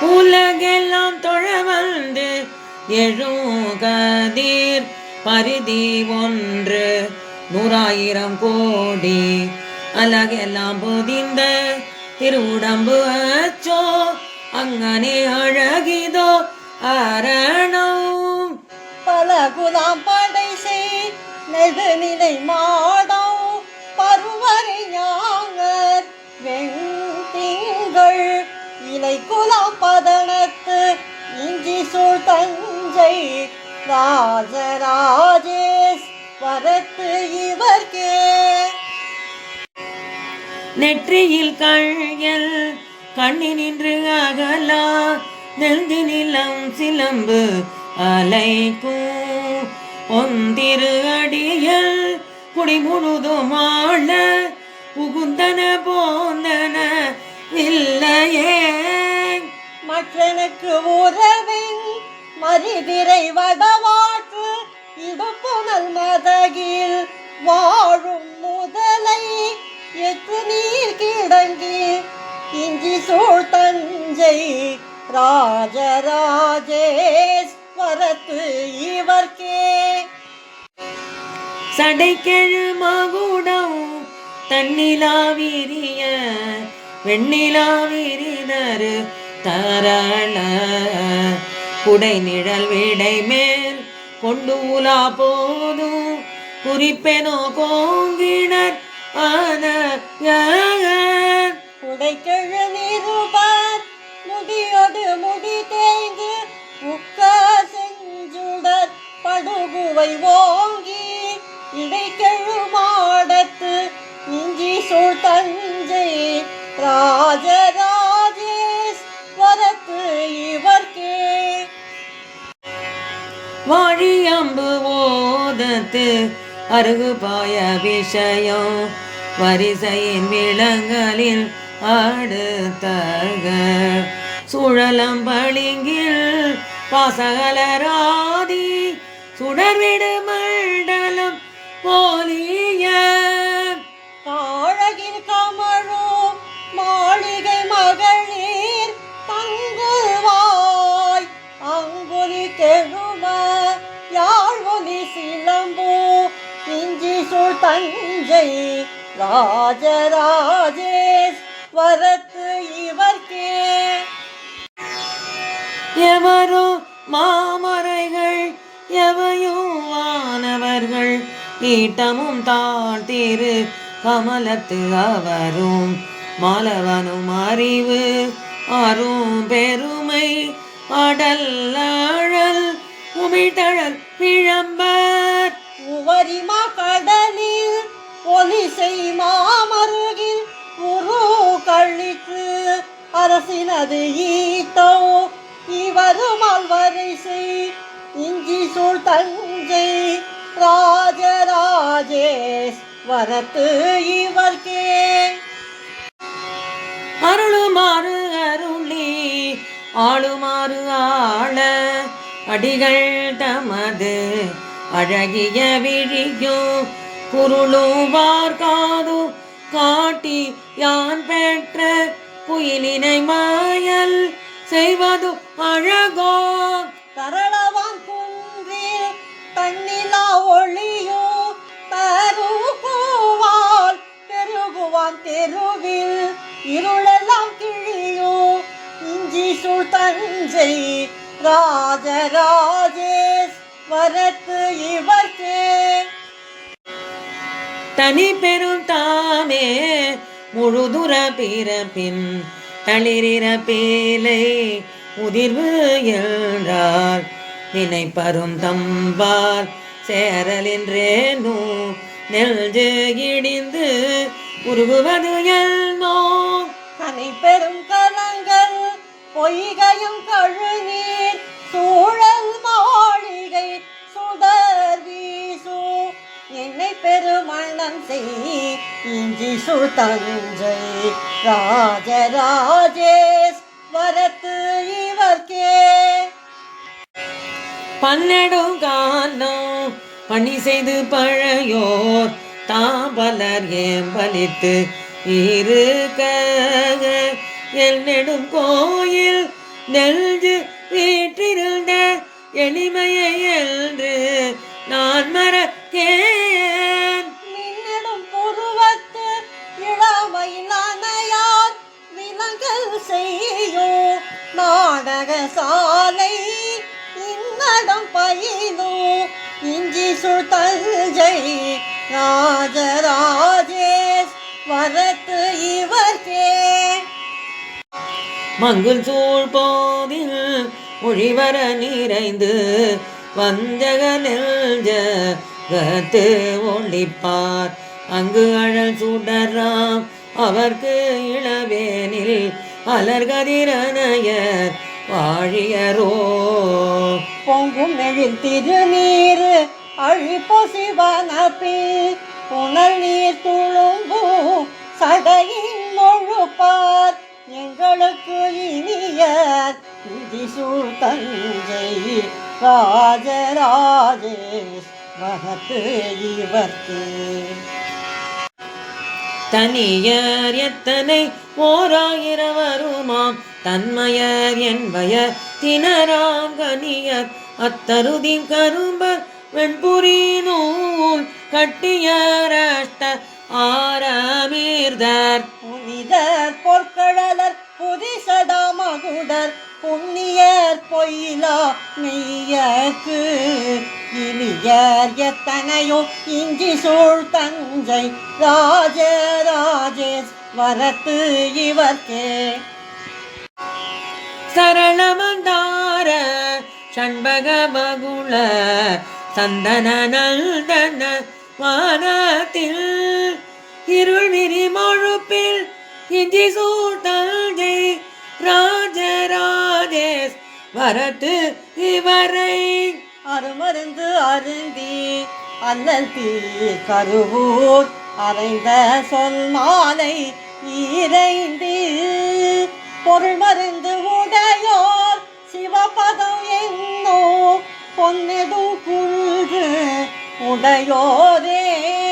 உலகெல்லாம் தொழ வந்து எழுகதீர். பரிதி ஒன்று நூறாயிரம் கோடி. அழகெல்லாம் பொதிந்த திருவுடம்பு அச்சோ அங்கனே அழகிதோ அரணம். பல குலாம் படை செய் நெடுநிலை மாடம் இலை குலாப்பதனத்து இஞ்சி சூழ் தஞ்சை ராஜராஜேஷ் வரத்து இவர்கே நெற்றியில் கழியல் கண்ணினின்று அகலா நெந்தி நிலம் சிலம்பு அலைக்கும் ஒந்திரு அடியல் குடி முழுதும் ஆள புகுந்தன போந்தன இல்லையே. மற்றனுக்கு உறவின் மறிதிரை வடவாற்று இடுப்புணல் மதகில் வாழும் முதலை எத்து நீர் கிடங்கி இஞ்சி சூழ் தஞ்சை ராஜராஜேஸ்வரத்து இவர்க்கே. சடைக்கெழு மகுடம் தன்னிலா விரிய தரண குடை நிழல் விடை மேல் கொண்டு உலா போதும். குறிப்பெனோ கோங்கினர் ஆன உடைக்கெழு நிருபர் முடியொடு முடி தேய்ந்து உக்க செஞ்சுடர் படுகுவை ஓங்கி இடைக்கழு மாடத்து இஞ்சி சூழ் தஞ்சை ராஜராஜேஸ் வாழியம்பு ஓதத்து அருகு பாய விஷயம் வரிசையின் விலங்களில் அடுத்தக சுழலம் பளிங்கில் பாசகலராதி சுடர்விடு மண்டலம் போலிய சிலம்பு இஞ்சி சூழ் தஞ்சை ராஜராஜேஷ் வரத்து இவர்க்கே. எவரோ மாமரைகள் எவையும் வானவர்கள் ஈட்டமும் தாழ்த்திரு கமலத்து அவரும் மாலவனும் அறிவு அரும் பெருமை அடல் அழல் உமிழ்தழல் பிழம்பர். உவரிமா கடலில் ஒலிசை மாமருகில் உரு கழித்து அரசினது ஈட்டோ. இவருமால் வரிசை இஞ்சி சூழ் தஞ்சை ராஜராஜேஸ் வரத்து இவர்க்கே. அருளுமாறு அருளி ஆளுமாறு ஆள அடிகள் தமது அழகிய விழியோ குருளும் பார்க்காது காட்டி யான் பெற்ற குயிலினை மாயல் செய்வது அழகோ? தரளவான் குன்றில் தன்னிலா ஒளியோ தருகுவால் பெருகுவான் தெருவில் இருளெல்லாம் கிழியோ. இஞ்சி சூழ் தஞ்சை ராஜராஜேஸ் வரத்து இவர்க்கே. தனி பெரும் தாமே முழுதுர பிறப்பின் தளிரிற பேலை முதிர்வு என்றார். நினைப்பரும் தம்பால் சேரலின்றேனோ நெல்ஜு இடிந்து உருகுவது எல்னோ. கனை பெரும் பொய்கையும் கழுநீர் சூழல் மாளிகை சுடர் வீசு. என்னை பெருமணம் செய் இஞ்சி சுழ்தஞ்சை ராஜராஜேஸ் வரத்து இவர்க்கே. பன்னெடும் காலம் பணி செய்து பழையோர் தாம்பலர் ஏம்பலித்து இருக்க எல் நெடும் கோயில் நெஞ்சு வீற்றிருந்த எளிமையை என்று நான் மறக்கேன். மின்னலும் புருவத்து இளமையிலானையார் விலங்கல் செய்யோ நாடக சாலை இன்னடம் பயிலோ இஞ்சி சுழ்தஞ்சை ராஜராஜேஷ் வரத்து இவர் மங்குல் சூழ் போதில் மொழிவர நிறைந்து வந்தக நெஞ்சகத்து ஒளிப்பார் அங்கு அழல் சுடராம் அவர்க்கு இளவேனில் அலர்கதிரனையர் வாழியரோ. பொங்கும் எழில் திருநீர் அழிப்போ சிவனப்பில் புனல் நீர் துளும்பும் சடையின் முழுப்பார் எங்களுக்கு இனிய திசூர் தஞ்சை ராஜராஜேஷ் மகத்து இவர்க்கு. தனியர் எத்தனை ஓராயிரம் வருமாம் தன்மையர் என்பய தினராம் கனியர். அத்தருதி கரும்பர் வெண்புரி நூல் கட்டியர் அஷ்ட ஆரமீர்தர். புனிதர் பொற்கடலர் புதிசடா மகுடர் புண்ணியர் பொய்லா மெய்யக்கு இனியர் எத்தனையோ இஞ்சி சூழ் தஞ்சை ராஜராஜேஷ் வரத்து இவர்க்கே. சரளமந்தார ஷண்பக மகுள சந்தன நந்தன வானத்தில். இருள் விரி மொழுப்பில் இஞ்சி சூழ்தஞ்சை ராஜராஜேஷ் வரத்து இவரை. அருமருந்து அருந்தி அல்லல் தீ கருவூர். அறைந்த சொல் மாலை இறைந்து பொருள் மருந்து உடையோர் சிவபதம் என்னோ. பொன்னெடும் குன்று உடையோரே.